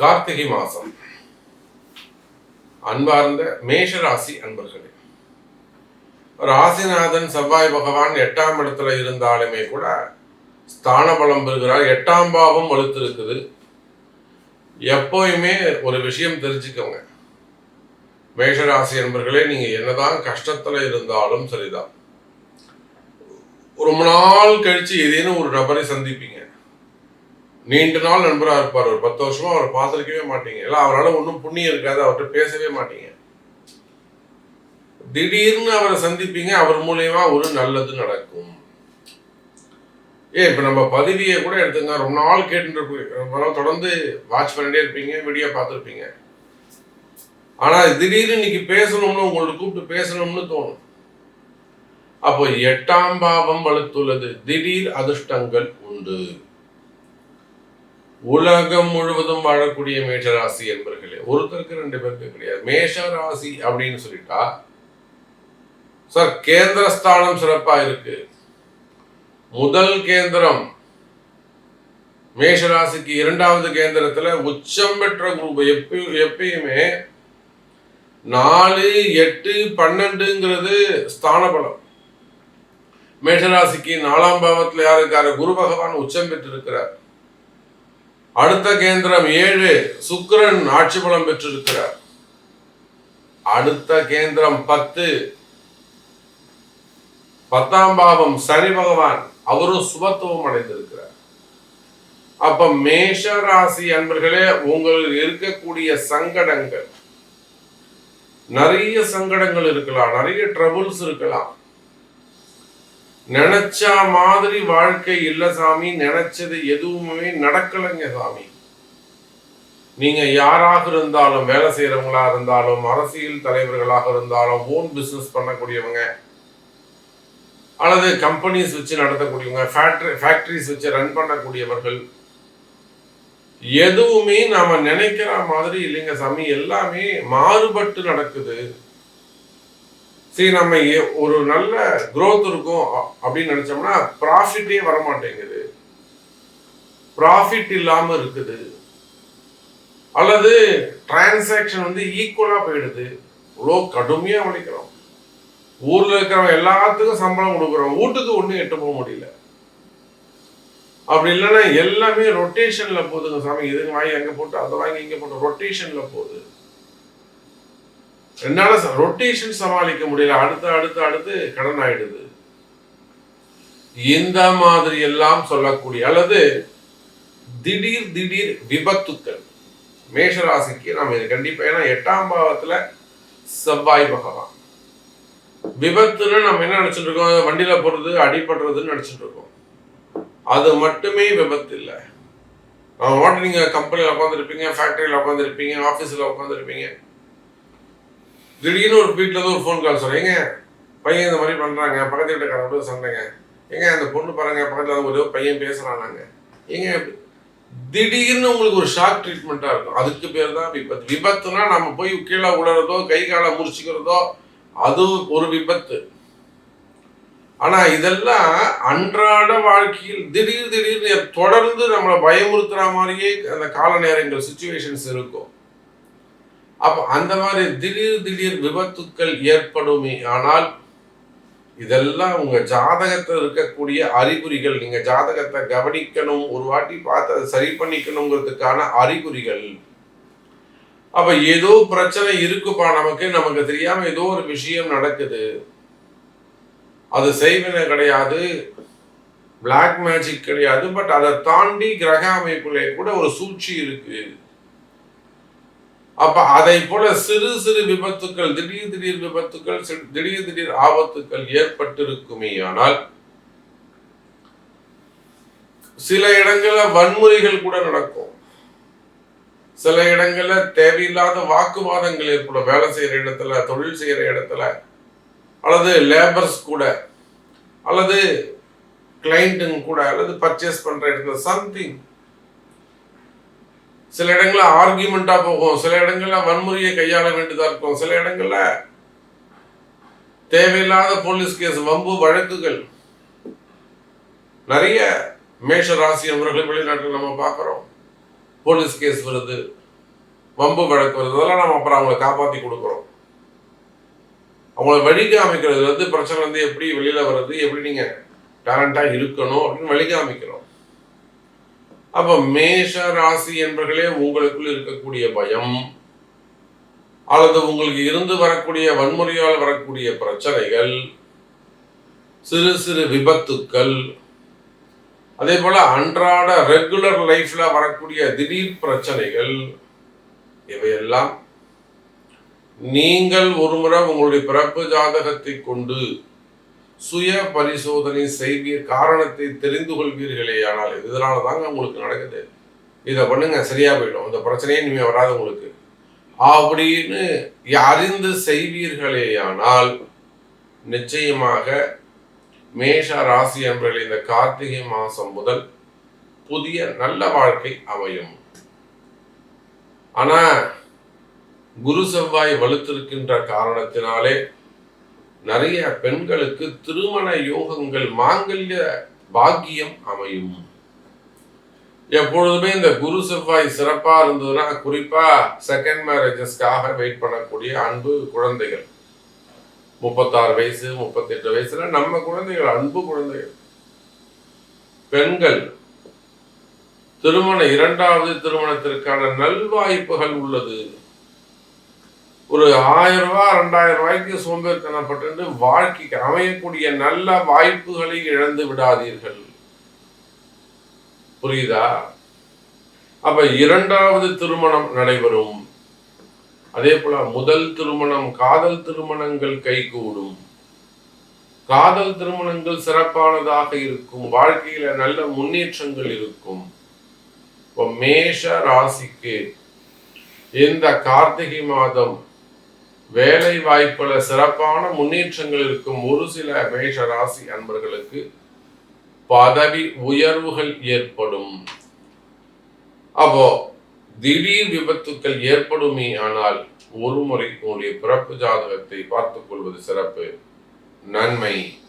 கார்த்திகை மாதம் அன்பார்ந்த மேஷராசி அன்பர்களே ராசிநாதன் செவ்வாய் பகவான் எட்டாம் இடத்துல இருந்தாலுமே கூட ஸ்தான பலம் பெறுகிறார். எட்டாம் பாவம் வலுத்திருக்குது. எப்போயுமே ஒரு விஷயம் தெரிஞ்சுக்கோங்க. மேஷராசி என்பர்களே நீங்க என்னதான் கஷ்டத்துல இருந்தாலும் சரிதான். ரொம்ப நாள் கழிச்சு ஏதேனும் ஒரு நபரை சந்திப்பீங்க. நீண்ட நாள் நண்பராக இருப்பார். ஒரு பத்து வருஷமா அவரை பார்த்துருக்கவே மாட்டீங்க. இல்லை அவரால் ஒன்றும் புண்ணியம் இருக்காது. அவர்கிட்ட பேசவே மாட்டீங்க. திடீர்னு அவரை சந்திப்பீங்க. அவர் மூலியமா ஒரு நல்லது நடக்கும். ஏன் இப்போ நம்ம பதவியை கூட எடுத்துங்க ரொம்ப நாள் கேட்டு தொடர்ந்து வாட்ச் பண்ணிட்டே இருப்பீங்க. வீடியோ பார்த்துருப்பீங்க. ஆனால் திடீர்னு இன்னைக்கு பேசணும்னு உங்களுக்கு கூப்பிட்டு பேசணும்னு தோணும். அப்போ எட்டாம் பாவம் வலுத்துள்ளது. திடீர் அதிர்ஷ்டங்கள் உண்டு. உலகம் முழுவதும் வாழக்கூடிய மேஷ ராசி என்பர்களே ஒருத்தருக்கு ரெண்டு பேருக்கு கிடையாது. மேஷ ராசி அப்படின்னு சொல்லிட்டா சார் கேந்திரஸ்தானம் சிறப்பா இருக்கு. முதல் கேந்திரம் மேஷராசிக்கு இரண்டாவது கேந்திரத்துல உச்சம் பெற்ற குரூப் எப்பயும் எப்பயுமே நாலு எட்டு பன்னெண்டுங்கிறது ஸ்தான பலம் மேஷராசிக்கு நாலாம் பாவத்துல யார் இருக்காரு? குரு பகவான் உச்சம் பெற்றிருக்கிறார். அடுத்த கேந்திரம் ஏழு சுக்கரன் ஆட்சி பலம் பெற்றிருக்கிறார். அடுத்த கேந்திரம் பத்து பத்தாம் பாவம் சனி பகவான் அவரும் சுபத்துவம் அடைந்திருக்கிறார். அப்ப மேஷ ராசி அன்பர்களே உங்களுக்கு இருக்கக்கூடிய சங்கடங்கள் நிறைய சங்கடங்கள் இருக்கலாம் நிறைய ட்ரபுள்ஸ் இருக்கலாம். நினைச்சா மாதிரி வாழ்க்கை இல்லை சாமி நினைச்சது எதுவுமே நடக்கலைங்க சாமி. நீங்க யாராக இருந்தாலும் வேலை செய்யறவங்களா இருந்தாலும் அரசியல் தலைவர்களாக இருந்தாலும் ஓன் பிசினஸ் பண்ணக்கூடியவங்க அல்லது கம்பெனிஸ் வச்சு நடத்தக்கூடியவங்க ஃபேக்டரி ஃபேக்டரிஸ் வச்சு ரன் பண்ணக்கூடியவர்கள் எதுவுமே நாம நினைக்கிற மாதிரி இல்லைங்க சாமி. எல்லாமே மாறுபட்டு நடக்குது. சரி நம்ம ஒரு நல்ல க்ரோத் இருக்கும் அப்படின்னு நினைச்சோம்னா ப்ராஃபிட்டே வர மாட்டேங்குது ப்ராஃபிட் இல்லாம இருக்குது. அல்லது டிரான்சாக்ஷன் வந்து ஈக்குவலா போயிடுது. இவ்வளோ கடுமையா உழைக்கிறோம். ஊர்ல இருக்கிறவங்க எல்லாத்துக்கும் சம்பளம் கொடுக்குறோம். வீட்டுக்கு ஒன்றும் எட்டு போக முடியல. அப்படி இல்லைன்னா எல்லாமே ரொட்டேஷன்ல போகுதுங்க சாமி. இதுங்க வாங்கி அங்க போட்டு அதை வாங்கி இங்க போட்டு ரொட்டேஷன்ல போகுது. என்னால ரொட்டேஷன் சமாளிக்க முடியல. அடுத்து அடுத்து அடுத்து கடன் ஆயிடுது இந்த மாதிரி எல்லாம் சொல்லக்கூடிய அல்லது திடீர் திடீர் விபத்துக்கள். மேஷராசிக்கு நம்ம இது கண்டிப்பா ஏன்னா எட்டாம் பாவத்துல செவ்வாய் பகவான். விபத்துன்னு நம்ம என்ன நினைச்சிட்டு இருக்கோம் வண்டியில போடுறது அடிபடுறதுன்னு நினைச்சிட்டு இருக்கோம் அது மட்டுமே விபத்து இல்லை. அவன் வாட்டு நீங்க கம்பெனியில் உட்காந்துருப்பீங்க ஃபேக்டரியில் உட்காந்துருப்பீங்க ஆஃபீஸில் உட்காந்துருப்பீங்க திடீர்னு ஒரு வீட்டில் ஒரு ஃபோன் கால் சொல்றீங்க பையன் இந்த மாதிரி பண்ணுறாங்க பக்கத்து வீட்டுக்காரங்க போய் சண்டைங்க. ஏங்க அந்த பொண்ணு பாருங்க பக்கத்தில் ஒரு பையன் பேசுகிறானாங்க ஏங்க திடீர்னு உங்களுக்கு ஒரு ஷாக் ட்ரீட்மெண்ட்டாக இருக்கும். அதுக்கு பேர் தான் விபத்து. விபத்துனா நம்ம போய் கீழே விழுறதோ கை காலை முறிச்சிக்கிறதோ அது ஒரு விபத்து. ஆனால் இதெல்லாம் அன்றாட வாழ்க்கையில் திடீர் திடீர்னு தொடர்ந்து நம்மளை பயமுறுத்துற மாதிரியே அந்த கால நேரங்கள் சுச்சுவேஷன்ஸ் இருக்கும். அப்போ அந்த மாதிரி திடீர் திடீர் விபத்துக்கள் ஏற்படுமே ஆனால் இதெல்லாம் உங்க ஜாதகத்தில் இருக்கக்கூடிய அறிகுறிகள் நீங்க ஜாதகத்தை கவனிக்கணும் ஒரு வாட்டி பார்த்து அதை சரி பண்ணிக்கணுங்கிறதுக்கான அறிகுறிகள். அப்ப ஏதோ பிரச்சனை இருக்குப்பா நமக்கு நமக்கு தெரியாம ஏதோ ஒரு விஷயம் நடக்குது. அது செய்வினை கிடையாது பிளாக் மேஜிக் கிடையாது பட் அதை தாண்டி கிரக அமைப்புலேயே கூட ஒரு சூழ்ச்சி இருக்கு. அப்ப அதை போல சிறு சிறு விபத்துக்கள் திடீர் திடீர் விபத்துக்கள் திடீர் திடீர் ஆபத்துக்கள் ஏற்பட்டிருக்குமே ஆனால் சில இடங்கள்ல வன்முறைகள் கூட நடக்கும். சில இடங்கள்ல தேவையில்லாத வாக்குவாதங்கள் ஏற்படும். வேலை செய்யற இடத்துல தொழில் செய்யற இடத்துல அல்லது லேபர்ஸ் கூட அல்லது கிளைண்ட்டுங்க கூட அல்லது பர்ச்சேஸ் பண்ற இடத்துல சம்திங் சில இடங்களில் ஆர்கியூமெண்ட்டாக போகும். சில இடங்களில் வன்முறையை கையாள வேண்டியதா இருக்கும். சில இடங்கள்ல தேவையில்லாத போலீஸ் கேஸ் வம்பு வழக்குகள். நிறைய மேஷ ராசி அவர்கள் வெளிநாட்டில் நம்ம பார்க்குறோம். போலீஸ் கேஸ் வருது வம்பு வழக்கு வருது. அதெல்லாம் நம்ம அப்புறம் அவங்கள காப்பாற்றி கொடுக்குறோம். அவங்கள வழிக்கு அமைக்கிறதுலேருந்து பிரச்சனை வந்து எப்படி வெளியில வர்றது எப்படி நீங்க டேலண்ட்டாக இருக்கணும் அப்படின்னு வழி காமிக்கிறோம் அப்ப மேஷ ராசி என்பர்களே உங்களுக்குள் இருக்கக்கூடிய பயம் அல்லது உங்களுக்கு இருந்து வரக்கூடிய வன்முறையால் வரக்கூடிய பிரச்சனைகள் சிறு சிறு விபத்துக்கள் அதே போல அன்றாட ரெகுலர் லைஃப்ல வரக்கூடிய திடீர் பிரச்சனைகள் இவையெல்லாம் நீங்கள் ஒருமுறை உங்களுடைய பிறப்பு ஜாதகத்தை கொண்டு சுய பரிசோதனை செய்வீர் காரணத்தை தெரிந்து கொள்வீர்களே. ஆனால் இதனால தாங்க உங்களுக்கு நடக்குது. இதை பண்ணுங்க சரியா போயிடும். இந்த பிரச்சனையே இனிமே வராது உங்களுக்கு. அப்படின்னு அறிந்து செய்வீர்களேயானால் நிச்சயமாக மேஷ ராசி என்பவர்கள் இந்த கார்த்திகை மாசம் முதல் புதிய நல்ல வாழ்க்கை அமையும். ஆனா குரு செவ்வாய் வலுத்திருக்கின்ற காரணத்தினாலே நிறைய பெண்களுக்கு திருமண யோகங்கள் மாங்கல்ய பாக்கியம் அமையும். எப்பொழுதுமே இந்த குரு செவ்வாய் சிறப்பா இருந்ததுன்னா குறிப்பா செகண்ட் மேரேஜஸ்க்காக வெயிட் பண்ணக்கூடிய அன்பு குழந்தைகள். முப்பத்தாறு வயசு முப்பத்தெட்டு வயசுல நம்ம குழந்தைகள் அன்பு குழந்தைகள். பெண்கள் திருமண இரண்டாவது திருமணத்திற்கான நல்வாய்ப்புகள் உள்ளது. ஒரு ஆயிரம் ரூபாய் ரெண்டாயிரம் ரூபாய்க்கு சோம்பேறித்தனப்பட்டு வாழ்க்கைக்கு அமையக்கூடிய நல்ல வாய்ப்புகளை இழந்து விடாதீர்கள். புரியுதா? அப்ப இரண்டாவது திருமணம் நடைபெறும். அதே போல முதல் திருமணம் காதல் திருமணங்கள் கைகூடும். காதல் திருமணங்கள் சிறப்பானதாக இருக்கும். வாழ்க்கையில நல்ல முன்னேற்றங்கள் இருக்கும். இப்போ மேஷ ராசிக்கு இந்த கார்த்திகை மாதம் வேலை வாய்ப்புல சிறப்பான முன்னேற்றங்கள் இருக்கும் ஒரு சில மேஷ ராசி அன்பர்களுக்கு பதவி உயர்வுகள் ஏற்படும். அப்போ திடீர் விபத்துக்கள் ஏற்படுமே ஆனால் ஒரு முறை உங்களுடைய பிறப்பு ஜாதகத்தை பார்த்துக் கொள்வது சிறப்பு. நன்மை.